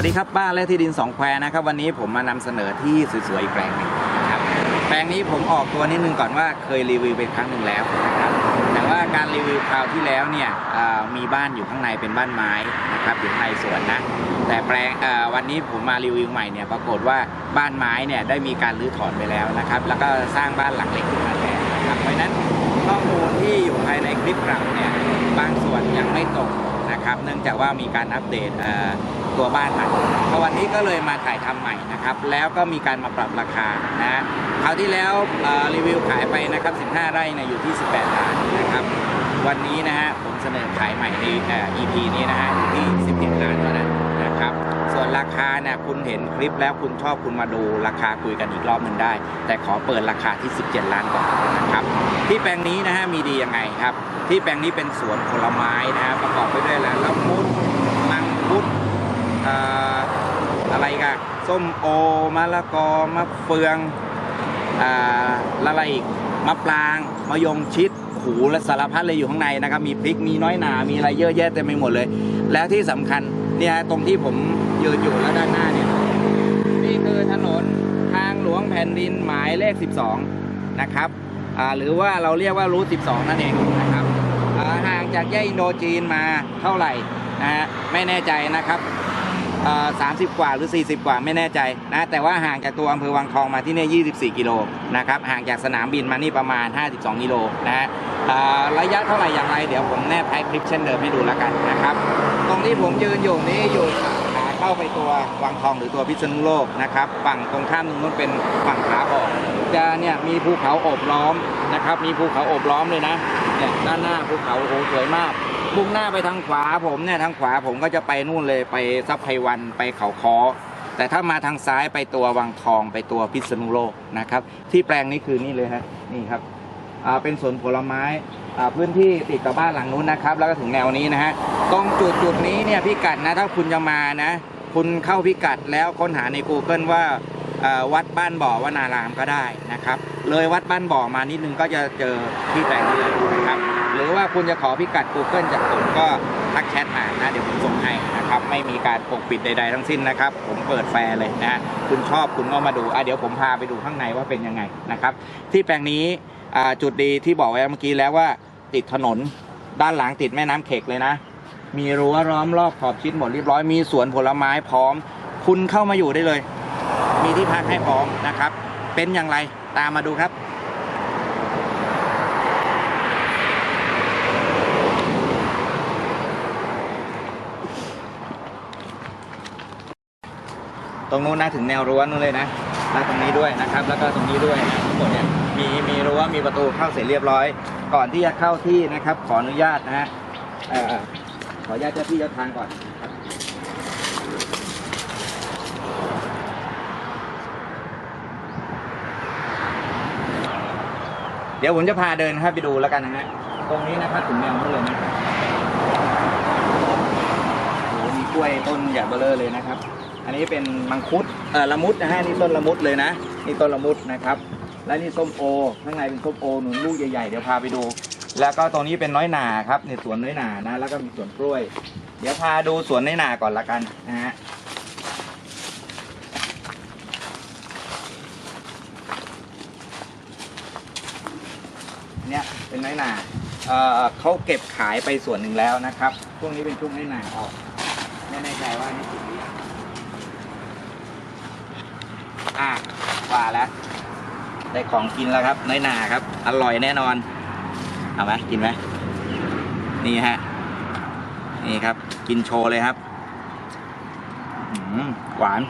วัสดีครับบ้านและที่ดินสองแควนะครับ วันนี้ผมมานำเสนอที่สวยๆอีกแปลงหนึงครับแปลงนี้ผมออกตัวนิดนึงก่อนว่าเคยรีวิวไปครั้งหนึ่งแล้วนะครับแต่ว่าการรีวิวคราวที่แล้วเนี่ยมีบ้านอยู่ข้างในเป็นบ้านไม้นะครับอยู่ในสวนนะแต่แปลงวันนี้ผมมารีวิวใหม่เนี่ยปรากฏว่าบ้านไม้เนี่ยได้มีการรื้อถอนไปแล้วนะครับ แล้วก็สร้างบ้านหลังเล็กขึ้นมาแทนนะครับเพราะนั้นข้อมูลที่อยู่ภายในคลิปเราเนี่ยบางส่วนยังไม่ตรงนะครับ เนื่องจากว่ามีการอัปเดต ตัวบ้านใหม่พอวันนี้ก็เลยมาถ่ายทำใหม่นะครับ แล้วก็มีการมาปรับราคานะคราวที่แล้วรีวิวขายไปนะครับ 15 ไร่เนี่ยอยู่ที่ 18 ล้านนะครับ วันนี้นะฮะผมเสนอขายใหม่ใน EP นี้นะฮะอยู่ที่ 17 ล้านเท่านั้นนะครับ ส่วนราคาเนี่ยคุณเห็นคลิปแล้วคุณชอบคุณมาดูราคาคุยกันอีกรอบหนึ่งได้ แต่ขอเปิดราคาที่ 17 ล้านก่อนนะครับ ที่แปลงนี้นะฮะมีดียังไงครับ ที่แปลงนี้เป็นสวนผลไม้นะฮะประกอบไปด้วยอะไรละมุดมังคุด อะไรกันส้มโอมะละกอมะเฟืองอะอะไรอีกมะปรางมะยงชิดหูและสารพัดเลยอยู่ข้างในนะครับมีพริกมีน้อยหนามีอะไรเยอะแยะเต็มไปหมดเลย แล้วที่สำคัญเนี่ยตรงที่ผมยืนอยู่แล้วด้านหน้าเนี่ยนี่คือถนนทางหลวงแผ่นดินหมายเลข 12 นะครับหรือว่าเราเรียกว่ารูท12 นั่นเองนะครับห่างจากแยกอินโดจีนมาเท่าไหร่นะฮะไม่แน่ใจนะครับ สามสิบกว่าหรือ 40 กว่าไม่แน่ใจนะแต่ว่าห่างจากตัวอำเภอวังทองมาที่เนี่ย24 กิโลนะครับห่างจากสนามบินมานี่ประมาณ 52 กิโลนะฮะระยะเท่าไหร่อย่างไรเดี๋ยวผมแนบท้ายคลิปเช่นเดิมให้ดูแล้วกันนะครับตรงที่ผมยืนอยู่นี้อยู่ขาเข้าไปตัววังทองหรือตัวพิษณุโลกนะครับฝั่งตรงข้ามตรงนู้นเป็นฝั่งขาออกจะเนี่ยมีภูเขาโอบล้อมนะครับมีภูเขาโอบล้อมเลยนะเนี่ยด้านหน้าภูเขาโอ้โหสวยมาก มุ่งหน้าไปทางขวาผมเนี่ยทางขวาผมก็จะไปนู่นเลยไปซับไพวันไปเขาคอแต่ถ้ามาทางซ้ายไปตัววังทองไปตัวพิษณุโลกนะครับ ที่แปลงนี้คือนี่เลยฮะนี่ครับเป็นสวนผลไม้พื้นที่ติดกับบ้านหลังนู้นนะครับ แล้วก็ถึงแนวนี้นะฮะตรงจุดจุดนี้เนี่ยพิกัดนะถ้าคุณจะมานะ คุณเข้าพิกัดแล้วค้นหาใน Google ว่า วัดบ้านบ่อวนารามก็ได้นะครับ เลยวัดบ้านบ่อมานิดนึงก็จะเจอที่แปลงนี้เลยนะครับ หรือว่าคุณจะขอพิกัด Google จากผมก็ทักแชทมานะเดี๋ยวผมส่งให้นะครับ ไม่มีการปกปิดใด ๆ ทั้งสิ้นนะครับ ผมเปิดแฟร์เลยนะคุณชอบคุณก็มาดูอะเดี๋ยวผมพาไปดูข้างในว่าเป็นยังไงนะครับ ที่แปลงนี้จุดดีที่บอกไว้เมื่อกี้แล้วว่าติดถนนด้านหลังติดแม่น้ำเขกเลยนะ มีรั้วล้อมรอบขอบชิดหมดเรียบร้อยมีสวนผลไม้พร้อม คุณเข้ามาอยู่ได้เลย มีที่พักให้พร้อมนะครับ เป็นอย่างไรตามมาดูครับตรงนู้นนะถึงแนวรั้วนู้นเลยนะแล้ตรงนี้ด้วยนะครับ แล้วก็ตรงนี้ด้วยนะทั้งหมดเนี่ยมีมีรั้วมีประตูเข้าเสร็จเรียบร้อย ก่อนที่จะเข้าที่นะครับ ขออนุญาตนะฮะขออนุญาตเจ้าที่เจ้าทางก่อนนะครับ เดี๋ยวผมจะพาเดินครับไปดูแล้วกันนะฮะตรงนี้นะครับถึงแนวนู้นเลยนะโอ้โหมีกล้วยต้นใหญ่เบ้อเร่อเลยนะครับ อันนี้เป็นมังคุดเอ่อละมุดนะฮะนี่ต้นละมุดเลยนะนี่ต้นละมุดนะครับ และนี่ส้มโอข้างในเป็นส้มโอหนุนลูกใหญ่ๆเดี๋ยวพาไปดู แล้วก็ตรงนี้เป็นน้อยหนาครับในสวนน้อยหนานะ แล้วก็มีสวนกล้วย เดี๋ยวพาดูสวนน้อยหนาก่อนละกันนะฮะ เนี่ยเป็นน้อยหนา เขาเก็บขายไปส่วนหนึ่งแล้วนะครับช่วงนี้เป็นช่วงน้หนาออกไม่แน่ใจว่านี่ถึงหรือยังอะว่าแล้วได้ของกินแล้วครับน้อยหนาครับ อร่อยแน่นอนเอาไหมกินไหมนี่ฮะนี่ครับ กินโชว์เลยครับหือหวาน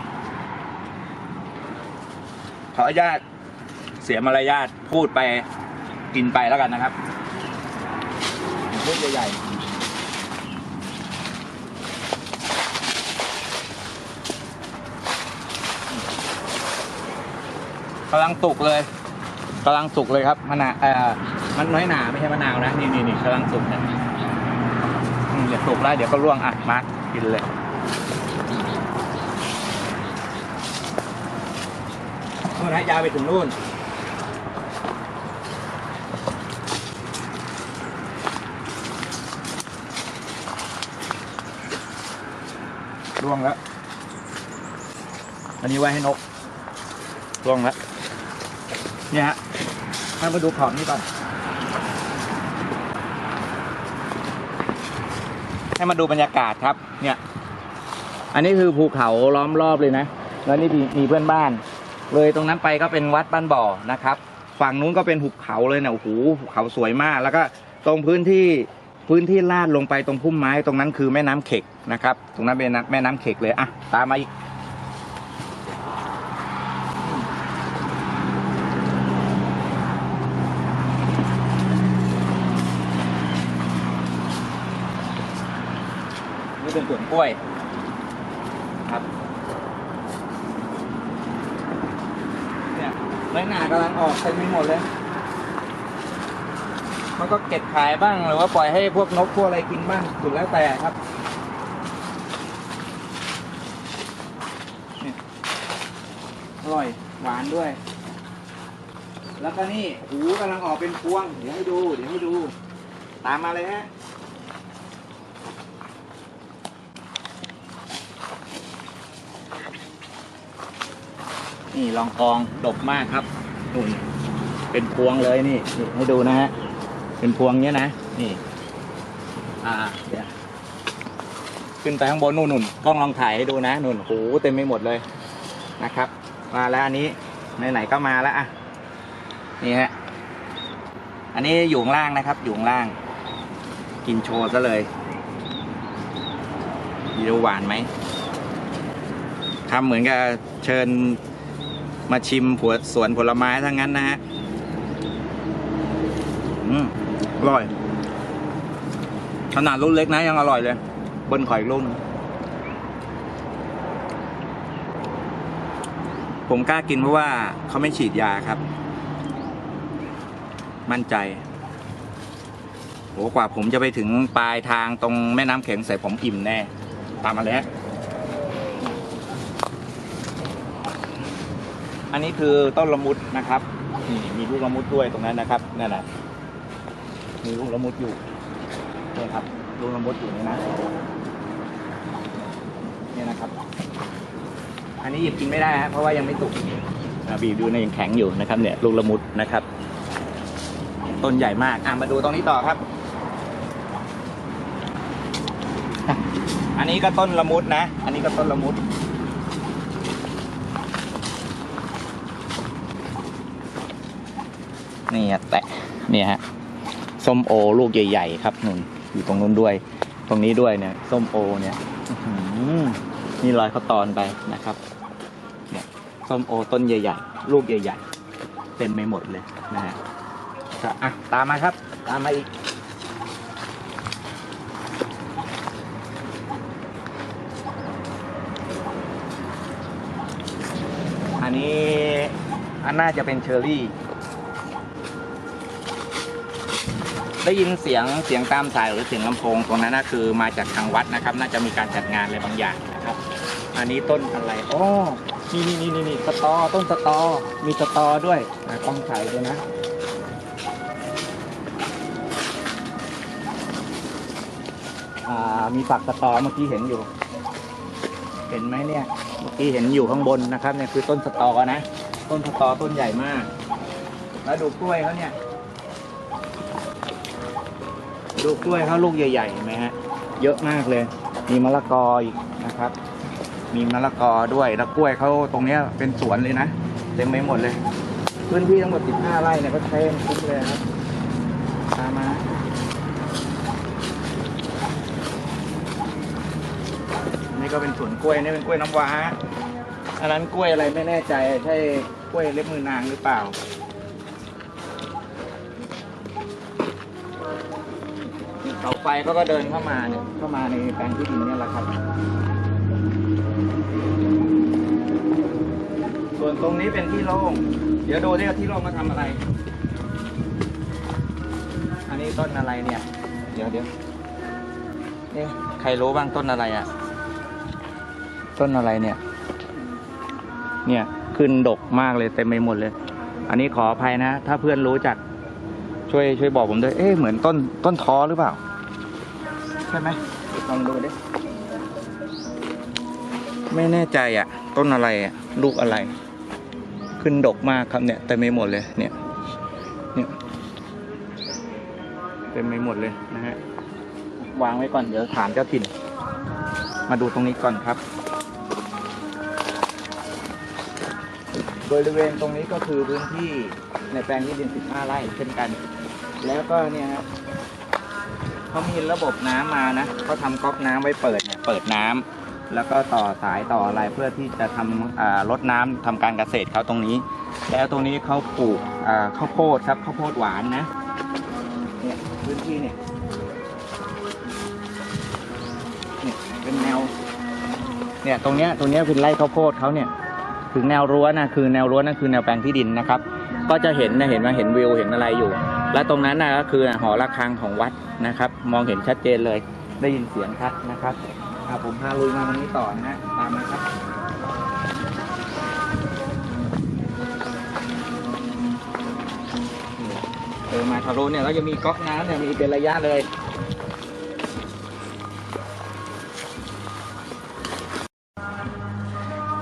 ขออนุญาตเสียมารยาทพูดไปกินไปแล้วกันนะครับ ลูกใหญ่ๆกำลังสุกเลยกำลังสุกเลยครับมะนาวเอ่อมันน้อยหนาไม่ใช่มะนาวนะนี่นี่นี่กำลังสุกนี่ยอืมเดี๋ยวสุกแล้วเดี๋ยวก็ร่วงอะมากินเลยนู่นะยาวไปถึงนู่น ร่วงแล้ว อันนี้ไว้ให้นกล่วงแล้ว เนี่ยฮะให้มาดูขอบนี้ก่อน ให้มาดูบรรยากาศครับ เนี่ย อันนี้คือภูเขาล้อมรอบเลยนะ แล้วนี่มีมีเพื่อนบ้าน เลยตรงนั้นไปก็เป็นวัดบ้านบ่อนะครับ ฝั่งนู้นก็เป็นหุบเขาเลยนะโอ้โหภูเขาสวยมาก แล้วก็ตรงพื้นที่ พื้นที่ลาดลงไปตรงพุ่มไม้ตรงนั้นคือแม่น้ำเข็กนะครับ ตรงนั้นเป็นแม่น้ำเข็กเลยอะตามมาอีกนี่เป็นสวนกล้วยครับเนี่ยไรหนากำลังออกเต็มไปหมดเลย มันก็เก็บขายบ้างหรือว่าปล่อยให้พวกนกพวกอะไรกินบ้างสุดแล้วแต่ครับอร่อยหวานด้วย แล้วก็นี่หูกำลังออกเป็นพวง เดี๋ยวให้ดู เดี๋ยวให้ดู ตามมาเลยฮะนี่ลองกองดกมากครับนุ่นเป็นพวงเลยนี่ ให้ดูนะฮะ เป็นพวงเนี้ยนะ นี่ อ่า เดี๋ยว ขึ้นไปข้างบนนู่นนุ่นกล้องลองถ่ายให้ดูนะนุ่นโหเต็มไปหมดเลยนะครับ มาแล้วอันนี้ไหนๆก็มาแล้วอะ นี่ฮะ อันนี้อยู่ข้างล่างนะครับ อยู่ข้างล่าง กินโชว์ซะเลยดูหวานไหมทำเหมือนกับเชิญมาชิมผัวสวนผลไม้ทั้งนั้นนะฮะ อืม อร่อย ขนาดรุ่นเล็กนะยังอร่อยเลย เบนข่อยรุ่น ผมกล้ากินเพราะว่าเขาไม่ฉีดยาครับ มั่นใจโหกว่าผมจะไปถึงปลายทางตรงแม่น้ำแข็งใส่ผมอิ่มแน่ ตามมาเลยฮะอันนี้คือต้นละมุดนะครับ นี่มีลูกละมุดด้วยตรงนั้นนะครับนั่นแหละ มีลูกละมุดอยู่นี่ครับลูกละมุดอยู่นี่นะนี่นะครับ อันนี้หยิบกินไม่ได้ฮะเพราะว่ายังไม่สุกบีบดูในยยังแข็งอยู่นะครับ เนี่ยลูกละมุดนะครับ ต้นใหญ่มากอะมาดูตรงนี้ต่อครับ อันนี้ก็ต้นละมุดนะ อันนี้ก็ต้นละมุดนี่ฮะแตะเนี่ยฮะ ส้มโอลูกใหญ่ ๆ ครับนุ่นอยู่ตรงนู้นด้วย ตรงนี้ด้วยเนี่ย ส้มโอเนี่ยนี่รอยเขาตอนไปนะครับ เนี่ยส้มโอต้นใหญ่ๆลูกใหญ่ ๆ เต็มไปหมดเลยนะฮะอะตามมาครับ ตามมาอีกอันนี้อันน่าจะเป็นเชอร์รี่ ได้ยินเสียงเสียงตามสายหรือเสียงลำโพงตรงนั้นนะคือมาจากทางวัดนะครับ น่าจะมีการจัดงานอะไรบางอย่างนะครับ อันนี้ต้นอะไรโอ๋อนี่นี่นี่นี่นี่สตอต้นสตอ มีสตอด้วยอะต้องถ่ายด้วยนะ อ่ามีฝักสตอเมื่อกี้เห็นอยู่ เห็นไหมเนี่ยเมื่อกี้เห็นอยู่ข้างบนนะครับเนี่ยคือต้นสตอนะ ต้นสตอต้นใหญ่มาก แล้วดูกล้วยเขาเนี่ย ดูกล้วยเขาลูกใหญ่ๆเห็นไหมฮะ เยอะมากเลย มีมะละกออีกนะครับ มีมะละกอด้วย แล้วกล้วยเขาตรงเนี้ยเป็นสวนเลยนะ เต็มไปหมดเลย พื้นที่ทั้งหมด 15 ไร่เนี่ยก็ใช้คุ้มเลยครับตามมานี่ก็เป็นสวนกล้วยนี่เป็นกล้วยน้ำว้า อันนั้นกล้วยอะไรไม่แน่ใจ ใช่กล้วยเล็บมือนางหรือเปล่า เสาไฟเขาก็เดินเข้ามาเนี่ยเข้ามาในแปลงที่ดินเนี่ยแหละครับ ส่วนตรงนี้เป็นที่โล่ง เดี๋ยวดูที่ว่าที่โล่งมาทำอะไร อันนี้ต้นอะไรเนี่ย เดี๋ยวเดี๋ยวนี่ใครรู้บ้างต้นอะไรอะ ต้นอะไรเนี่ย เนี่ยขึ้นดกมากเลยเต็มไปหมดเลย อันนี้ขออภัยนะ ถ้าเพื่อนรู้จักช่วยช่วยบอกผมด้วย เอ๊ะเหมือนต้นต้นท้อหรือเปล่า ใช่ไหมลองดูดิไม่แน่ใจอะ ต้นอะไรอะ ลูกอะไร ขึ้นดกมากครับเนี่ยเต็มไปหมดเลยเนี่ยเนี่ยเต็มไปหมดเลยนะฮะวางไว้ก่อนเดี๋ยวถามเจ้าถิ่น มาดูตรงนี้ก่อนครับ บริเวณตรงนี้ก็คือพื้นที่ในแปลงที่ดิน 15 ไร่เช่นกัน แล้วก็เนี่ยครับ เขามีระบบน้ำมานะเขาทำก๊อกน้ำไว้เปิดเนี่ยเปิดน้ำแล้วก็ต่อสายต่ออะไรเพื่อที่จะทำอ่ารดน้ำทำการเกษตรเขาตรงนี้ แล้วตรงนี้เขาปลูกข้าวโพดครับข้าวโพดหวานนะเนี่ยพื้นที่เนี่ยเนี่ยเป็นแนวเนี่ยตรงเนี้ยตรงเนี้ยเป็นไร่ข้าวโพดเขาเนี่ยถึงแนวรั้วนะคือแนวรั้วนั่นคือแนวแปลงที่ดินนะครับ ก็จะเห็นนะเห็นมาเห็นวิวเห็นอะไรอยู่ และตรงนั้นนะก็คือหอระฆังของวัดนะครับ มองเห็นชัดเจนเลย ได้ยินเสียงชัดนะครับผมพาลุยมาตรงนี้ต่อนะฮะตามมาครับเออมาทะลุเนี่ยก็จะมีก๊อกน้ำเนี่ยมีเป็นระยะเลย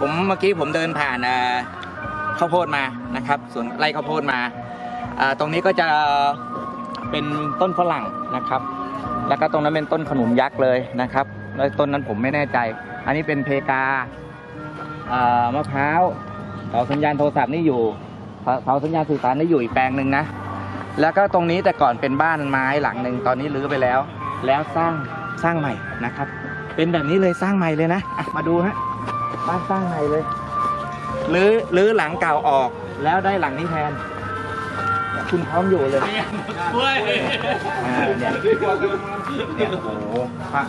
ผมเมื่อกี้ผมเดินผ่านข้าวโพดมานะครับสวนไร่ข้าวโพดมา ตรงนี้ก็จะเป็นต้นฝรั่งนะครับ แล้วก็ตรงนั้นเป็นต้นขนุนยักษ์เลยนะครับแล้วต้นนั้นผมไม่แน่ใจ อันนี้เป็นเพกามะพร้าวเสาสัญญาณโทรศัพท์นี่อยู่เสาสัญญาณสื่อสารนี่อยู่อีกแปลงหนึ่งนะแล้วก็ตรงนี้แต่ก่อนเป็นบ้านไม้หลังหนึ่งตอนนี้รื้อไปแล้ว แล้วสร้างสร้างใหม่นะครับ เป็นแบบนี้เลยสร้างใหม่เลยนะะมาดูฮะบ้านสร้างใหม่เลยรื้อรื้อหลังเก่าออกแล้วได้หลังนี้แทน คุณพร้อมอยู่เลยอ่าเนี่ยเนี่ยโอ้โหพระ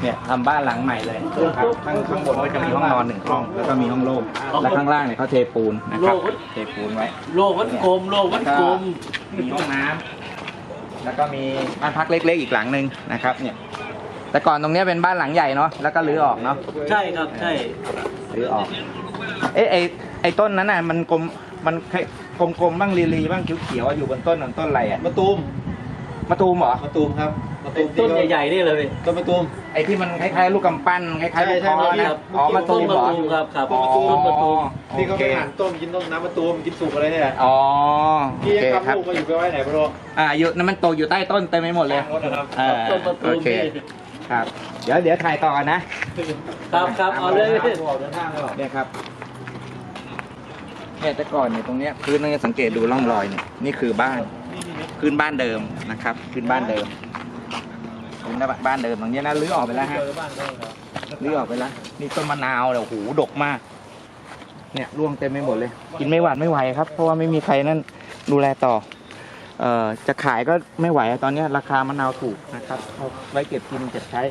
เนี่ยทำบ้านหลังใหม่เลยครับข้างข้างบนก็จะมีห้องนอนหนึ่งห้อง แล้วก็มีห้องโล่งแล้วข้างล่างเนี่ยเขาเทปูนนะครับ เทปูนไว้ โลกวัดกลมโลกวัดกลมมีห้องน้ำแล้วก็มีบ้านพักเล็กๆอีกหลังหนึ่งนะครับ เนี่ย แต่ก่อนตรงเนี้ยเป็นบ้านหลังใหญ่เนาะแล้วก็รื้อออกเนาะใช่ครับใช่รื้อออก เอ๊ะไอไอต้นนั้นน่ะมันกลมมันคกลมๆบ้างลีๆบ้างเขียวๆอะอยู่บนต้นนั้นต้นอะไรอะมะตูมมะตูมเหรอมะตูมครับมะตูมต้นใหญ่ๆนี่เลย ต้นมะตูม ไอที่มันคล้ายๆลูกกำปั้นคล้ายๆลูกคอใช่ใช่นะอ๋อมะตูต้นมเหรอมะตูมครับครับอ๋อต้นมะตูมที่เขาโอเคไปหั่นต้มกินต้มน้ำมะตูมกินสุกอะไรเนี่ยอ๋อโอพี่เคยังครับทำลูกก็อยู่ไปไว้ไหนไม่รู้อ่าอยู่นั่นมันโตอยู่ใต้ต้นเต็มไปหมดเลยหมดนะครับ อ่าต้นมะตูโอมเคครับ เดี๋ยวเดี๋ยวถ่ายต่อกันนะครับครับเอาเลย เดินทางเลยหรอเนี่ยครับ เนี่ยแต่ก่อนเนี่ยตรงเนี้ยพื้นเราจะสังเกตดูร่องรอยเนี่ยนี่คือบ้านพื้นบ้านเดิมนะครับพื้นบ้านเดิมพื้นบ้านเดิมตรงเนี้ยนะรื้อออกไปแล้วฮะรื้อออกไปแล้วนี่ต้นมะนาวเนี่ยโอ้โหดกมาก เนี่ยร่วงเต็มไปหมดเลย กินไม่หวาดไม่ไหวครับ เพราะว่าไม่มีใครนั่นดูแลต่อเอ่อจะขายก็ไม่ไหวตอนนี้ราคามะนาวถูกนะครับเอาไว้เก็บกินเก็บใช้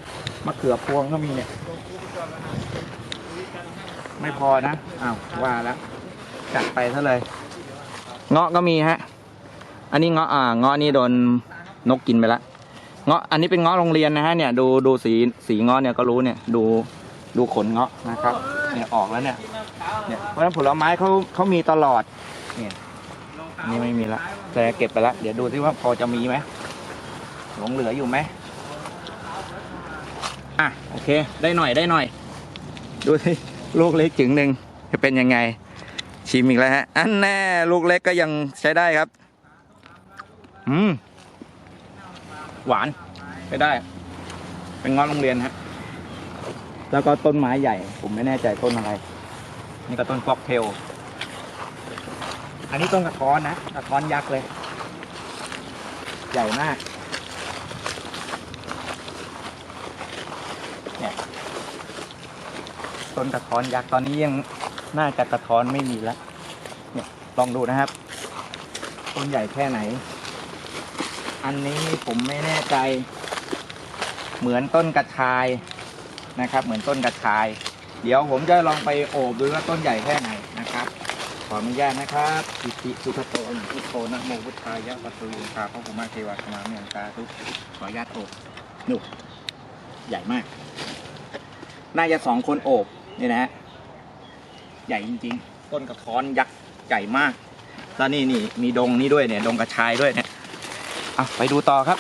มะเขือพวงก็มีเนี่ย ไม่พอนะอ้าวว่าแล้ว จัดไปซะเลย เงาะก็มีฮะ อันนี้เงาะอ่าเงาะนี่โดนนกกินไปละเงาะอันนี้เป็นเงาะโรงเรียนนะฮะเนี่ยดูดูสีสีเงาะเนี่ยก็รู้เนี่ยดูดูขนเงาะนะครับเนี่ยออกแล้วเนี่ยเนี่ยเพราะฉะนั้นผลไม้เขาเขามีตลอดเนี่ยนนี่ไม่มีละแต่เก็บไปละเดี๋ยวดูที่ว่าพอจะมีไหมหลงเหลืออยู่ไหมอะโอเค ได้หน่อยได้หน่อย ดูสิลูกเล็กจึงหนึ่งจะเป็นยังไง ชิมอีกแล้วฮะ อันแน่ลูกเล็กก็ยังใช้ได้ครับ อืม หวานใช้ได้ เป็นงอโรงเรียนฮะ แล้วก็ต้นไม้ใหญ่ ผมไม่แน่ใจต้นอะไร นี่ก็ต้นฟอกเทล อันนี้ต้นกระท้อนนะกระท้อนยักษ์เลย ใหญ่มากเนี่ยต้นกระท้อนยักษ์ตอนนี้ยัง น่าจะกระท้อนไม่มีแล้วเนี่ยลองดูนะครับต้นใหญ่แค่ไหน อันนี้ผมไม่แน่ใจ เหมือนต้นกระชายนะครับ เหมือนต้นกระชาย เดี๋ยวผมจะลองไปโอบดูว่าต้นใหญ่แค่ไหนนะครับขออนุญาตนะครับอิติสุขโตนะพุทโธนะโมพุทธายะปัตตุยคาพระภูมิเทวาสมาเมียงกาทุกขออนุญาตโอบดูใหญ่มาก น่าจะสองคนโอบนี่นะฮะ ใหญ่จริง ๆ ต้นกระท้อนยักษ์ใหญ่มากแล้วนี่นี่มีดงนี่ด้วยเนี่ยดงกระชายด้วยเนี่ยอะไปดูต่อครับ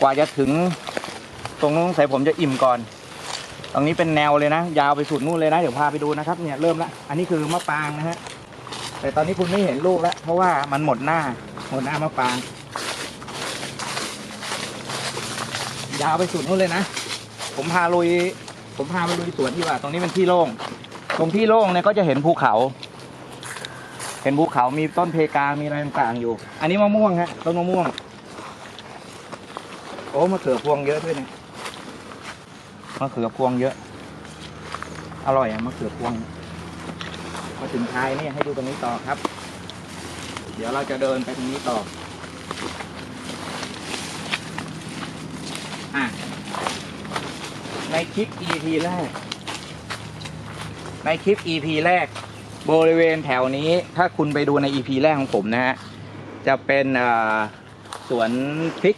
กว่าจะถึง ตรงนู้นใส่ผมจะอิ่มก่อน ตรงนี้เป็นแนวเลยนะ ยาวไปสุดนู่นเลยนะ เดี๋ยวพาไปดูนะครับเนี่ยเริ่มละอันนี้คือมะปรางนะฮะแต่ตอนนี้คุณไม่เห็นลูกแล้วเพราะว่ามันหมดหน้า หมดหน้ามะปราง ยาวไปสุดนู่นเลยนะ ผมพาลุย ผมพาไปลุยสวนที่ว่า ตรงนี้เป็นที่โล่ง ตรงที่โล่งเนี่ยก็จะเห็นภูเขา เห็นภูเขามีต้นเพกา มีอะไรต่างๆอยู่ อันนี้มะม่วงฮะต้นมะม่วง โอ้มะเขือพวงเยอะด้วยเนี่ยมะเขือพวงเยอะ อร่อยอะมะเขือพวงมาถึงท้ายนี่ให้ดูตรงนี้ต่อครับ เดี๋ยวเราจะเดินไปตรงนี้ต่ออะในคลิป EP แรก ในคลิป EP แรกบริเวณแถวนี้ถ้าคุณไปดูใน EP แรกของผมนะฮะจะเป็นสวนพริก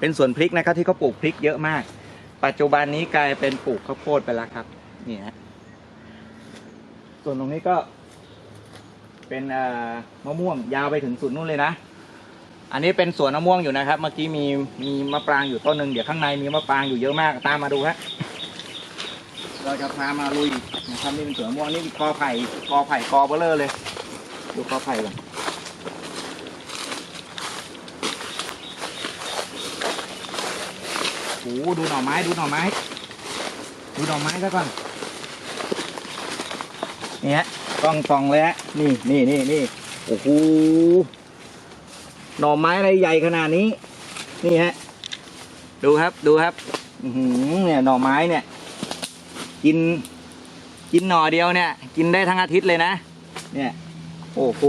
เป็นสวนพริกนะครับที่เขาปลูกพริกเยอะมาก ปัจจุบันนี้กลายเป็นปลูกข้าวโพดไปแล้วครับนี่ฮะส่วนตรงนี้ก็เป็นมะม่วงยาวไปถึงสุดนู่นเลยนะ อันนี้เป็นสวนมะม่วงอยู่นะครับ เมื่อกี้มีมีมะปรางอยู่ต้นหนึ่งเดี๋ยวข้างในมีมะปรางอยู่เยอะมากตามมาดูฮะ เราจะพามาลุยนะครับนี่เป็นสวนม่วงนี่กอไผ่กอไผ่กอเบลเลอร์เลย ดูกอไผ่ก่อนโอ้ดูหน่อไม้ดูหน่อไม้ ดูหน่อไม้ซะก่อนนี่ฮะกล้องส่องเลยฮะนี่นี่นี่นี่โอ้โหหน่อไม้อะไรใหญ่ขนาดนี้ นี่ฮะดูครับดูครับเนี่ยหน่อไม้เนี่ย กิน กินหน่อเดียวเนี่ย กินได้ทั้งอาทิตย์เลยนะ เนี่ย โอ้โห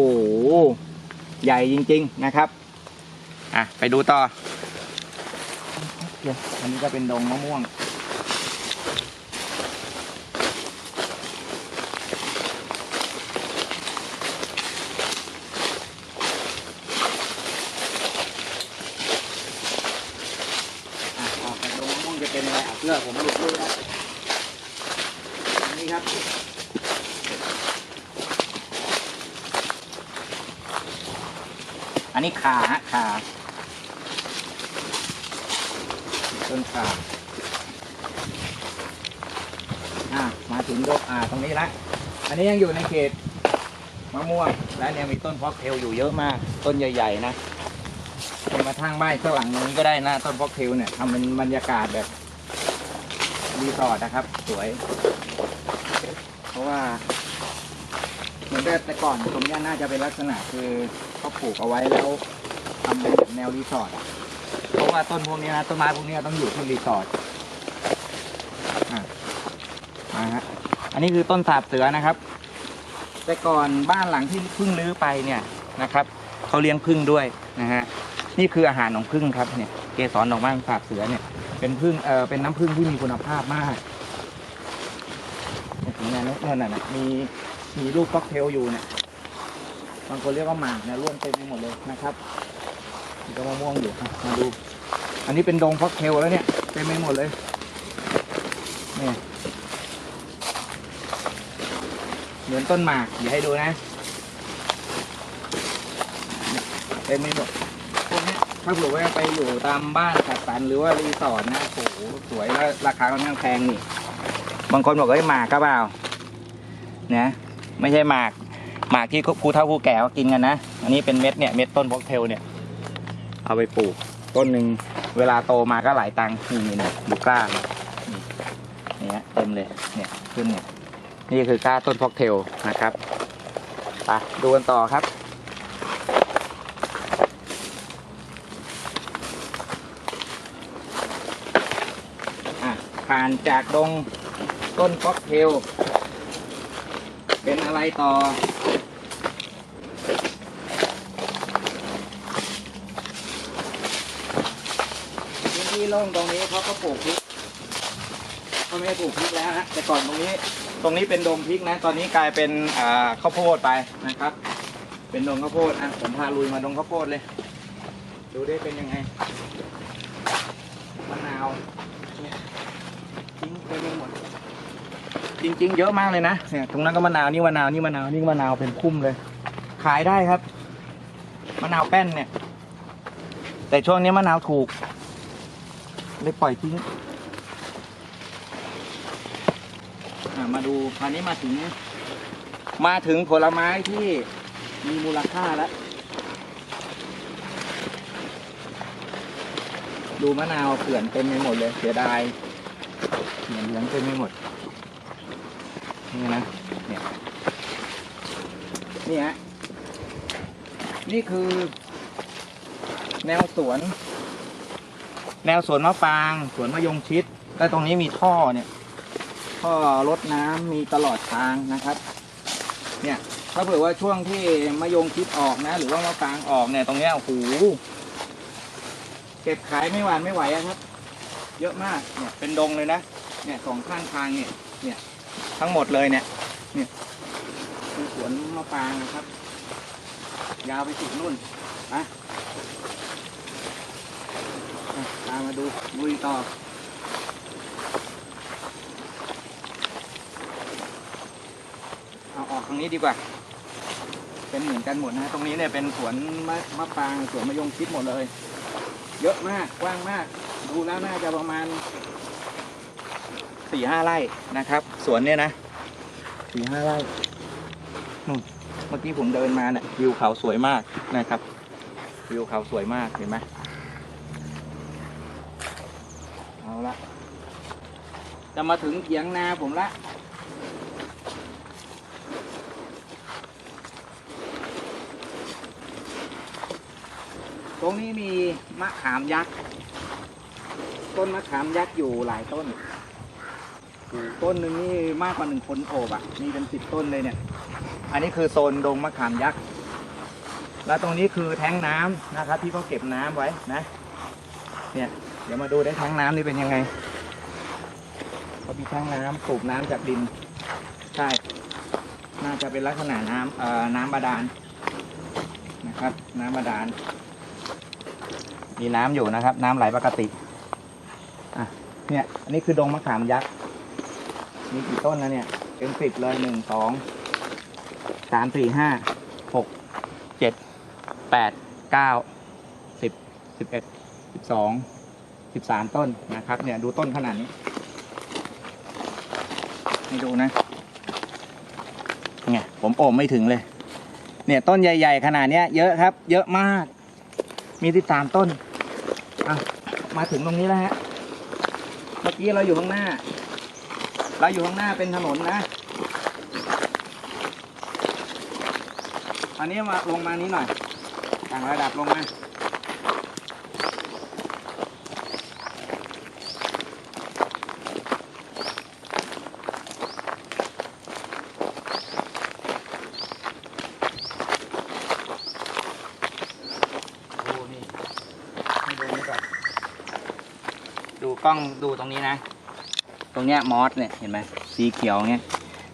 ใหญ่จริง ๆนะครับ อะ ไปดูต่อ อันนี้ก็เป็นดงมะม่วง อะออกจากดงมะม่วงจะเป็นอะไรอะเสื้อผมหลุดเลยนะ ครับ อันนี้ขาฮะขาต้นขาอะมาถึงดกอ่าตรงนี้ละอันนี้ยังอยู่ในเขตมะม่วงและเนี่ยมีต้นฟอกเทลอยู่เยอะมาก ต้นใหญ่ ๆ นะเป็นมาทางบ้านข้างหลังนี้ก็ได้นะ ต้นฟอกเทลเนี่ยทำเป็นบรรยากาศแบบรีสอร์ทนะครับ สวย ราะว่าเหมือนแต่ก่อนตรงนี้น่าจะเป็นลักษณะคือเขาปลูกเอาไว้แล้วทำเป็นแบบแนวรีสอร์ทอะเพราะว่าต้นพวกนี้นะต้นไม้พวกนี้ต้องอยู่ที่รีสอร์ทอะมาฮะอันนี้คือต้นสาบเสือนะครับ แต่ก่อนบ้านหลังที่เพิ่งรื้อไปเนี่ยนะครับเขาเลี้ยงพึ่งด้วยนะฮะนี่คืออาหารของผึ้งครับเนี่ยเกสรดอกไม้ของสาบเสือเนี่ยเป็นผึ้งเอ่อเป็นน้ำผึ้งที่มีคุณภาพมาก เนี่ยถึงนั่นนั่นน่ะมีมีลูกค็อกเทลอยู่เนี่ยบางคนเรียกว่าหมากเนี่ยร่วมเต็มไปหมดเลยนะครับมีต้นมะม่วงอยู่มาดู อันนี้เป็นดงค็อกเทลแล้วเนี่ยเต็มไปหมดเลยเนี่ยเหมือนต้นหมากอย่าให้ดูนะเต็มไปหมดพวกนี้ถ้าเผื่อว่าไปอยู่ตามบ้านจัดสรรหรือว่ารีสอร์ทนะโอ้โหสวยแล้วราคาค่อนข้างแพงนี่ บางคนบอกว่าหมากก็เปล่านะไม่ใช่หมากหมากที่ครูเฒ่าครูแก่เขากินกันนะ อันนี้เป็นเม็ดเนี่ยเม็ดต้นพอกเทลเนี่ย เอาไปปลูก ต้นหนึ่งเวลาโตมาก็หลายตังค์นี่นี่เนี่ยดูกล้าเนี่เนี่ยเต็มเลยเนี่ยขึ้นเนี่ยนี่คือกล้าต้นพอกเทลนะครับไปดูกันต่อครับอะผ่านจากดง ต้นฟ็อกเทล เป็นอะไรต่อ พื้นที่โล่งตรงนี้เขาก็ปลูกพริกเขาไม่ได้ปลูกพริกแล้วฮะแต่ก่อนตรงนี้ ตรงนี้เป็นดงพริกนะ ตอนนี้กลายเป็นอ่าข้าวโพดไปนะครับ เป็นดงข้าวโพดอะผมพาลุยมาดงข้าวโพดเลย ดูได้เป็นยังไงมะนาวเนี่ยทิ้งไปไปหมด จริง ๆ เยอะมากเลยนะเนี่ยตรงนั้นก็มะนาวนี่มะนาวนี่มะนาวนี่มะนาวเป็นพุ่มเลย ขายได้ครับมะนาวแป้นเนี่ย แต่ช่วงนี้มะนาวถูกเลยปล่อยทิ้งมาดูคราวนี้มาถึง มาถึงผลไม้ที่มีมูลค่าแล้ว ดูมะนาวเกลื่อนเต็มไปหมดเลย เสียดายเหลืองเหลืองเต็มไปหมด นี่นะเนี่ยนี่ฮะนี่คือ แนวสวน แนวสวนมะปาง สวนมะยงชิด และตรงนี้มีท่อเนี่ยท่อรดน้ำมีตลอดทางนะครับ เนี่ยถ้าเผื่อว่าช่วงที่มะยงชิดออกนะ หรือว่ามะปางออกเนี่ยตรงเนี้ยโอ้โหเก็บขายไม่หวานไม่ไหวอะครับ เยอะมากเนี่ยเป็นดงเลยนะเนี่ยสองข้างทางเนี่ยเนี่ย ทั้งหมดเลยเนี่ยเนี่ยคือสวนมะปรางนะครับ ยาวไปสุดนู่นนะตามมาดูลุยต่อเอาออกทางนี้ดีกว่า เป็นเหมือนกันหมดนะ ตรงนี้เนี่ยเป็นสวนมะมะปรางสวนมะยงชิดหมดเลย เยอะมากกว้างมาก ดูแล้วน่าจะประมาณ สี่ห้าไร่นะครับ สวนเนี่ยนะสี่ห้าไร่นู่นเมื่อกี้ผมเดินมาเนี่ยวิวเขาสวยมากนะครับ วิวเขาสวยมากเห็นไหมเอาละจะมาถึงเถียงนาผมละตรงนี้มีมะขามยักษ์ ต้นมะขามยักษ์อยู่หลายต้น ต้นหนึ่งนี่มากกว่าหนึ่งคนโอบอะ มีเป็นสิบต้นเลยเนี่ย อันนี้คือโซนดงมะขามยักษ์ แล้วตรงนี้คือแท้งน้ำนะครับที่เขาเก็บน้ำไว้นะ เนี่ย เดี๋ยวมาดูได้แท้งน้ำนี่เป็นยังไงเขามีแท้งน้ำสูบน้ำจากดิน ใช่ น่าจะเป็นลักษณะน้ำเอ่อน้ำบาดาลนะครับ น้ำบาดาล มีน้ำอยู่นะครับ น้ำไหลปกติ อะ เนี่ย อันนี้คือดงมะขามยักษ์ มีกี่ต้นนะเนี่ย เป็นสิบเลยหนึ่งสองสามสี่ห้าหกเจ็ดแปดเก้าสิบสิบเอ็ดสิบสองสิบสามต้นนะครับเนี่ยดูต้นขนาดนี้ให้ดูนะเนี่ยผมโอบไม่ถึงเลย เนี่ยต้นใหญ่ ๆ ขนาดเนี้ย เยอะครับ เยอะมาก มีที่สามต้นอะมาถึงตรงนี้แล้วฮะ เมื่อกี้เราอยู่ข้างหน้า เราอยู่ข้างหน้าเป็นถนนนะ อันนี้มาลงมานี้หน่อย ต่างระดับลงมาดูนี่ดูนี่ก่อนดูกล้องดูตรงนี้นะ รงเนี้ยมอสเนี่ยเห็นไหมสีเขียวเนี่ย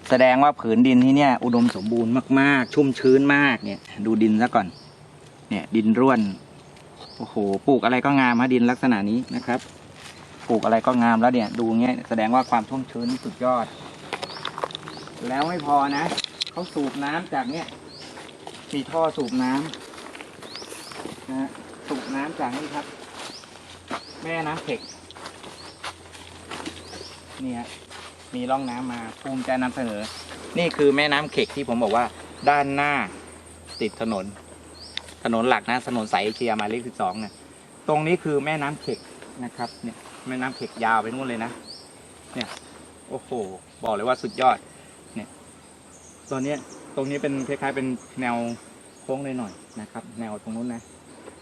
แสดงว่าผืนดินที่เนี่ยอุดมสมบูรณ์มากๆ ชุ่มชื้นมากเนี่ย ดูดินซะก่อน เนี่ยดินร่วนโอ้โหปลูกอะไรก็งามฮะดินลักษณะนี้นะครับ ปลูกอะไรก็งามแล้วเนี่ย ดูเงี้ยแสดงว่าความชุ่มชื้นสุดยอด แล้วไม่พอนะเขาสูบน้ำจากเนี่ยมีท่อสูบน้ำนะสูบน้ำจากนี่ครับ แม่น้ำเผ็ก นี่ฮะมีร่องน้ำมาภูมิใจนำเสนอ นี่คือแม่น้ำเข็กที่ผมบอกว่า ด้านหน้าติดถนน ถนนหลักนะถนนสายเอเชียหมายเลขสิบสองเนี่ยตรงนี้คือแม่น้ำเข็กนะครับ เนี่ยแม่น้ำเข็กยาวไปนู่นเลยนะ เนี่ย โอ้โห บอกเลยว่าสุดยอด เนี่ยตัวเนี้ตรงนี้เป็นคล้ายๆเป็นแนวโค้งเลยหน่อยนะครับ แนวตรงนู้นนะ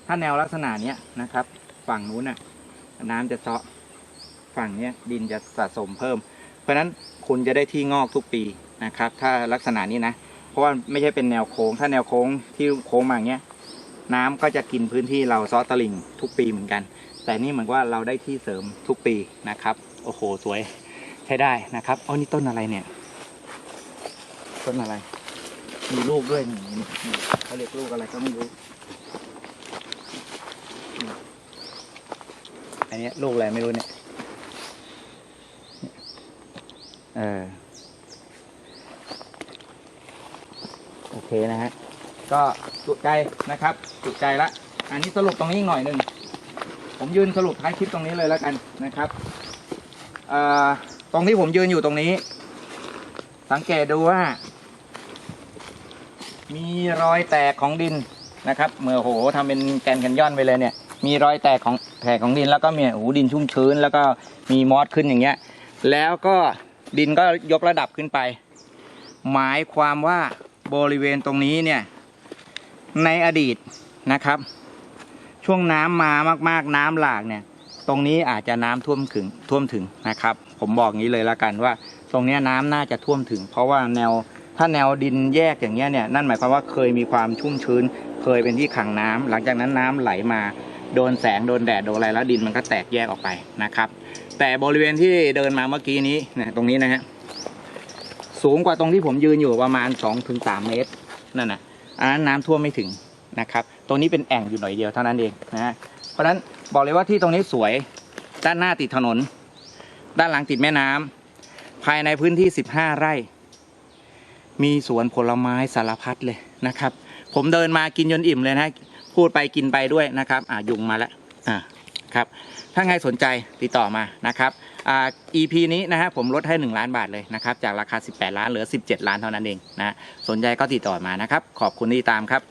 ถ้าแนวลักษณะเนี้ยนะครับ ฝั่งนู้นน่ะ น้ำจะเซาะ ฝั่งเนี้ยดินจะสะสมเพิ่ม เพราะฉะนั้นคุณจะได้ที่งอกทุกปีนะครับ ถ้าลักษณะนี้นะ เพราะว่าไม่ใช่เป็นแนวโค้ง ถ้าแนวโค้งที่โค้งมาอย่างเงี้ยน้ำก็จะกินพื้นที่เราซอตลิ่งทุกปีเหมือนกัน แต่นี่เหมือนว่าเราได้ที่เสริมทุกปีนะครับ โอ้โหสวยใช้ได้นะครับอ๋อนี่ต้นอะไรเนี่ย ต้นอะไร มีลูกด้วยนี่เขาเรียกลูกอะไรก็ไม่รู้อันนี้ลูกอะไรไม่รู้เนี่ย เออ โอเคนะฮะ ก็จุใจนะครับ จุใจละ อันนี้สรุปตรงนี้อีกหน่อยหนึ่ง ผมยืนสรุปท้ายคลิปตรงนี้เลยแล้วกันนะครับตรงที่ผมยืนอยู่ตรงนี้ สังเกตดูว่า มีรอยแตกของดินนะครับเมื่อโหทำเป็นแกนแคนยอนไปเลยเนี่ย มีรอยแตกของแตกของดินแล้วก็มีโอ้โหดินชุ่มชื้น แล้วก็มีมอสขึ้นอย่างเงี้ย แล้วก็ ดินก็ยกระดับขึ้นไป หมายความว่าบริเวณตรงนี้เนี่ยในอดีตนะครับ ช่วงน้ำมามากๆน้ำหลากเนี่ยตรงนี้อาจจะน้ำท่วมถึงท่วมถึงนะครับ ผมบอกงี้เลยละกันว่า ตรงนี้น้ำน่าจะท่วมถึง เพราะว่าแนวถ้าแนวดินแยกอย่างเงี้ยเนี่ยนั่นหมายความว่าเคยมีความชุ่มชื้น เคยเป็นที่ขังน้ำหลังจากนั้นน้ำไหลมาโดนแสงโดนแดดโดนอะไรแล้วดินมันก็แตกแยกออกไปนะครับ แต่บริเวณที่เดินมาเมื่อกี้นี้นะตรงนี้นะฮะสูงกว่าตรงที่ผมยืนอยู่ประมาณ2-3ถึงเมตรนั่นนะอันนั้นน้ำท่วมไม่ถึงนะครับ ตรงนี้เป็นแอ่งอยู่หน่อยเดียวเท่านั้นเองนะฮะเพราะฉะนั้นบอกเลยว่าที่ตรงนี้สวย ด้านหน้าติดถนน ด้านหลังติดแม่น้ำภายในพื้นที่ 15 ไร่ มีสวนผลไม้สารพัดเลยนะครับ ผมเดินมากินจนอิ่มเลยนะ พูดไปกินไปด้วยนะครับ อ่ายุงมาแล้วอ่า ครับ ถ้าใครสนใจติดต่อมานะครับอ่า EP นี้นะฮะผมลดให้ 1 ล้านบาทเลยนะครับ จากราคา 18 ล้านเหลือ 17 ล้านเท่านั้นเองนะสนใจก็ติดต่อมานะครับ ขอบคุณที่ติดตามครับ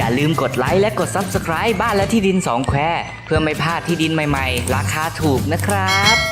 อย่าลืมกดไลค์และกด Subscribe บ้านและที่ดินสองแควเพื่อไม่พลาดที่ดินใหม่ๆ ราคาถูกนะครับ